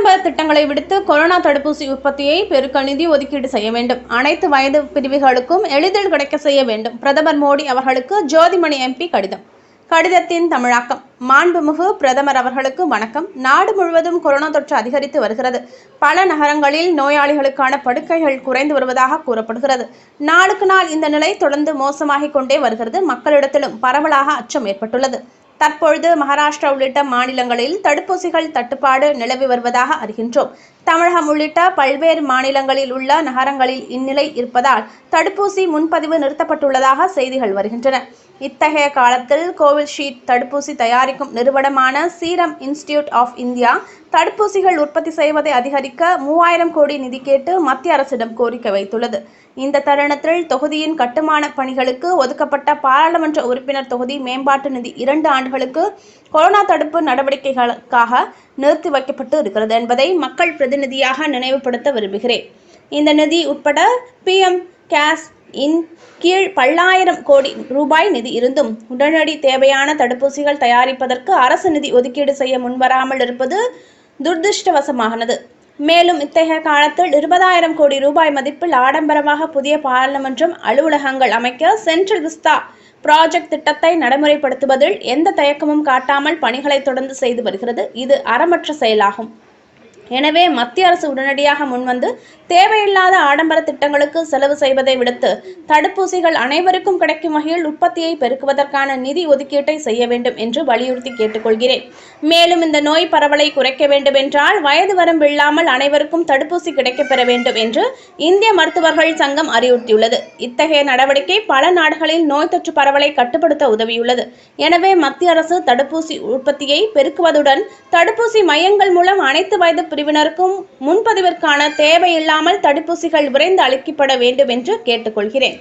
ஆடம்பர திட்டங்களை விடுத்து கொரோனா தடுப்பூசி உற்பத்தியை பெருக்க நிதி ஒதுக்கீடு செய்ய வேண்டும். அனைத்து வயது பிரிவுகளுக்கும் எளிதில் கிடைக்க செய்ய வேண்டும். பிரதமர் மோடி அவர்களுக்கு ஜோதிமணி எம்பி கடிதம். கடிதத்தின் தமிழாக்கம். மாண்புமிகு பிரதமர் அவர்களுக்கு வணக்கம். நாடு முழுவதும் கொரோனா தொற்று அதிகரித்து வருகிறது. பல நகரங்களில் நோயாளிகளுக்கான படுக்கைகள் குறைந்து வருவதாக கூறப்படுகிறது. நாளுக்கு நாள் இந்த நிலை தொடர்ந்து மோசமாகிக் கொண்டே வருகிறது. மக்களிடத்திலும் பரவலாக அச்சம் ஏற்பட்டுள்ளது. தற்பொழுது மகாராஷ்டிரா உள்ளிட்ட மாநிலங்களில் தடுப்பூசிகள் தட்டுப்பாடு நிலவி வருவதாக அறிகின்றோம். தமிழகம் உள்ளிட்ட பல்வேறு மாநிலங்களில் உள்ள நகரங்களில் இந்நிலை இருப்பதால் தடுப்பூசி முன்பதிவு நிறுத்தப்பட்டுள்ளதாக செய்திகள் வருகின்றன. இத்தகைய காலத்தில் கோவிஷீல்டு தடுப்பூசி தயாரிக்கும் நிறுவனமான சீரம் இன்ஸ்டிடியூட் ஆஃப் இந்தியா தடுப்பூசிகள் உற்பத்தி செய்வதை அதிகரிக்க மூவாயிரம் கோடி நிதி கேட்டு மத்திய அரசிடம் கோரிக்கை வைத்துள்ளது. இந்த தருணத்தில் தொகுதியின் கட்டுமான பணிகளுக்கு ஒதுக்கப்பட்ட பாராளுமன்ற உறுப்பினர் தொகுதி மேம்பாட்டு நிதி இரண்டு ஆண்டுகளுக்கு கொரோனா தடுப்பு நடவடிக்கைகளுக்காக நிறுத்தி வைக்கப்பட்டு இருக்கிறது என்பதை மக்கள் பிரதிநிதியாக நினைவுபடுத்த விரும்புகிறேன். இந்த நிதி உட்பட பிஎம் கேஸ் இன் கீழ் பல்லாயிரம் கோடி ரூபாய் நிதி இருந்தும் உடனடி தேவையான தடுப்பூசிகள் தயாரிப்பதற்கு அரசு நிதி ஒதுக்கீடு செய்ய முன்வராமல் இருப்பது துர்திருஷ்டவசமானது. மேலும் இத்தகைய காலத்தில் இருபதாயிரம் கோடி ரூபாய் மதிப்பில் ஆடம்பரமாக புதிய பாராளுமன்றம் அலுவலகங்கள் அமைக்க சென்ட்ரல் விஸ்தா ப்ராஜெக்ட் திட்டத்தை நடைமுறைப்படுத்துவதில் எந்த தயக்கமும் காட்டாமல் பணிகளை தொடர்ந்து செய்து வருகிறது. இது அறமற்ற செயலாகும். எனவே மத்திய அரசு உடனடியாக முன்வந்து தேவையில்லாத ஆடம்பர திட்டங்களுக்கு செலவு செய்வதை விடுத்து தடுப்பூசிகள் அனைவருக்கும் கிடைக்கும் வகையில் உற்பத்தியை பெருக்குவதற்கான நிதி ஒதுக்கீட்டை செய்ய வேண்டும் என்று வலியுறுத்தி கேட்டுக்கொள்கிறேன். மேலும் இந்த நோய் பரவலை குறைக்க வேண்டும் என்றால் வயது வரம்பு இல்லாமல் அனைவருக்கும் தடுப்பூசி கிடைக்கப்பெற வேண்டும் என்று இந்திய மருத்துவர்கள் சங்கம் அறிவுறுத்தியுள்ளது. இத்தகைய நடவடிக்கை பல நாடுகளில் நோய் தொற்று பரவலை கட்டுப்படுத்த உதவியுள்ளது. எனவே மத்திய அரசு தடுப்பூசி உற்பத்தியை பெருக்குவதுடன் தடுப்பூசி மையங்கள் மூலம் அனைத்து வயது பிரிவினருக்கும் முன்பதிவிற்கான தேவையில்லாமல் தடுப்பூசிகள் விரைந்து அளிக்கப்பட வேண்டும் என்று கேட்டுக்கொள்கிறேன்.